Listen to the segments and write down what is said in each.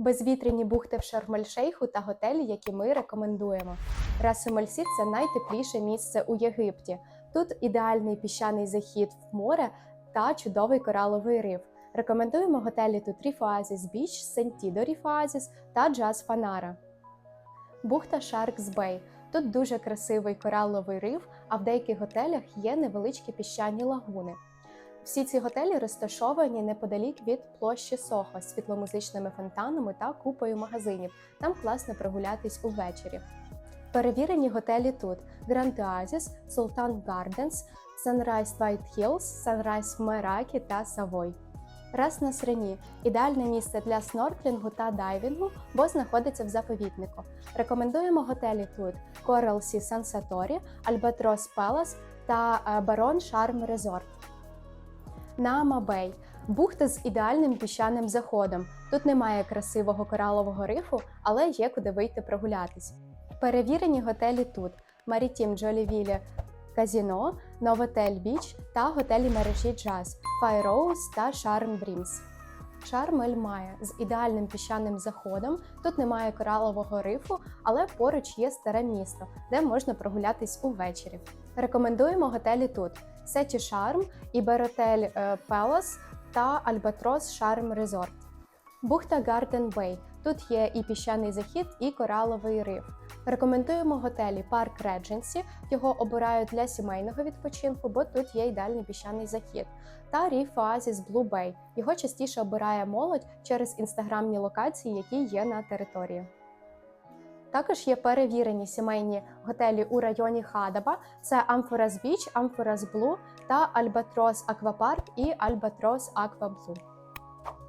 Безвітряні бухти в Шарм-ель-Шейху та готелі, які ми рекомендуємо. Расу-Мельсі – це найтепліше місце у Єгипті. Тут ідеальний піщаний захід в море та чудовий кораловий риф. Рекомендуємо готелі тут Oasis Beach, Sentido Reef та Jazz Fanara. Бухта Sharks Bay. Тут дуже красивий кораловий риф, а в деяких готелях є невеличкі піщані лагуни. Всі ці готелі розташовані неподалік від площі Сохо з світломузичними фонтанами та купою магазинів. Там класно прогулятись увечері. Перевірені готелі тут: Grand Oasis, Sultan Gardens, Sunrise White Hills, Sunrise Meraki та Savoy. Раз на Срені ідеальне місце для снорклінгу та дайвінгу, бо знаходиться в заповіднику. Рекомендуємо готелі тут: Coral Sea Sansatori, Albatross Palace та е, Baron Charm Resort. Наама Бей бухта з ідеальним піщаним заходом. Тут немає красивого коралового рифу, але є куди вийти прогулятись. Перевірені готелі тут: Марітім Джолівілі Казіно, Новотель Біч та готелі мережі Джаз, Rose та Charm Dreams. Шарм Ель Має з ідеальним піщаним заходом. Тут немає коралового рифу, але поруч є старе місто, де можна прогулятись увечері. Рекомендуємо готелі тут: Сеті Шарм, Іберотель Пелос та Альбатрос Шарм Резорт. Бухта Гарден Бей. Тут є і піщаний захід, і кораловий риф. Рекомендуємо готелі Парк Редженсі. Його обирають для сімейного відпочинку, бо тут є ідеальний піщаний захід. Та Reef Oasis Blue Bay. Його частіше обирає молодь через інстаграмні локації, які є на території. Також є перевірені сімейні готелі у районі Хадаба: це Амфорас Біч, Амфорас Блу та Альбатрос Аквапарк і Альбатрос Акваблу.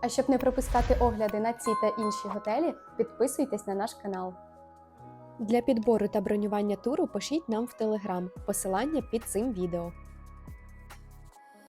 А щоб не пропускати огляди на ці та інші готелі, підписуйтесь на наш канал. Для підбору та бронювання туру пишіть нам в Телеграм. Посилання під цим відео.